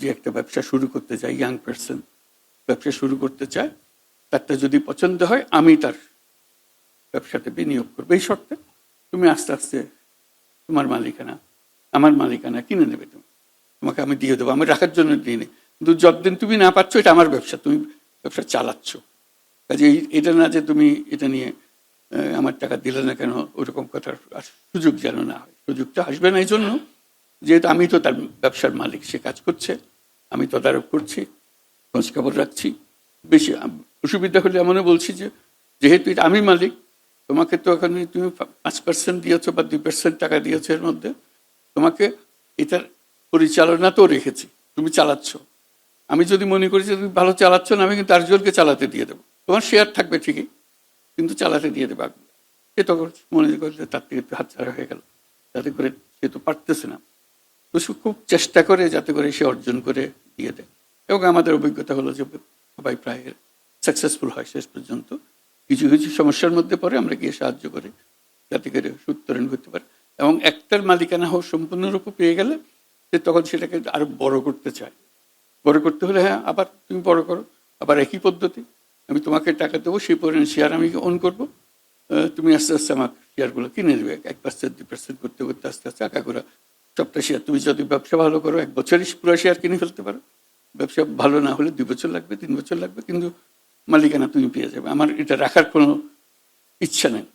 যে একটা ব্যবসা শুরু করতে চায় ইয়াং পার্সন ব্যবসা শুরু করতে চায়, তারটা যদি পছন্দ হয়, আমি তার ব্যবসাতে বিনিয়োগ করব। এই শর্তে তুমি আস্তে আস্তে তোমার মালিকানা, আমার মালিকানা কিনে নেবে তুমি। তোমাকে আমি দিয়ে দেবো, আমি রাখার জন্য দিয়ে নিই। কিন্তু যতদিন তুমি না পাচ্ছ এটা আমার ব্যবসা, তুমি ব্যবসা চালাচ্ছ। কাজে এটা না যে তুমি এটা নিয়ে আমার টাকা দিলে না কেন, ওরকম কথার সুযোগ যেন না হয়। সুযোগটা আসবে না এই জন্য যেহেতু আমি তো তার ব্যবসার মালিক, সে কাজ করছে। আমি তদারক করছি, খোঁজ খবর রাখছি। বেশি, অসুবিধা হলে এমনও বলছি যে, যেহেতু এটা আমি মালিক, তোমাকে তো এখানে তুমি পাঁচ পার্সেন্ট দিয়েছ বা দুই পার্সেন্ট টাকা দিয়েছ এর মধ্যে, তোমাকে এটার পরিচালনা তো রেখেছি, তুমি চালাচ্ছ। আমি যদি মনে করি যে তুমি ভালো চালাচ্ছ না, আমি কিন্তু আরেকজনকে চালাতে দিয়ে দেবো। তোমার শেয়ার থাকবে ঠিকই, কিন্তু চালাতে দিয়ে দেবে। সে তখন মনে করছে তার থেকে একটু হাতছাড়া হয়ে গেল। যাতে করে সে তো পারতেছে না। খুব চেষ্টা করে যাতে করে সে অর্জন করে দিয়ে দেয়। এবং আমাদের অভিজ্ঞতা হলো যে সবাই প্রায় সাকসেসফুল হয় শেষ পর্যন্ত। কিছু কিছু সমস্যার মধ্যে পরে আমরা গিয়ে সাহায্য করি যাতে করে উত্তরণ করতে পারে। এবং একটার মালিকানা হোক সম্পূর্ণরূপে পেয়ে গেলে সে তখন সেটাকে আরও বড় করতে চায়। বড় করতে হলে হ্যাঁ আবার তুমি বড় করো, আবার একই পদ্ধতি। আমি তোমাকে টাকা দেবো, সেই পরিমাণ শেয়ার আমি অন করব। তুমি আস্তে আস্তে আমার শেয়ারগুলো কিনে দেবে, এক পার্সেন্ট দুই পার্সেন্ট করতে করতে আস্তে আস্তে আঁকা করে। সবটা শেয়ার তুমি যদি ব্যবসা ভালো করো, এক বছরই পুরো শেয়ার কিনে ফেলতে পারো। ব্যবসা ভালো না হলে দুই বছর লাগবে, তিন বছর লাগবে, কিন্তু মালিকানা তুমি পেয়ে যাবে। আমার এটা রাখার কোনো ইচ্ছা নেই।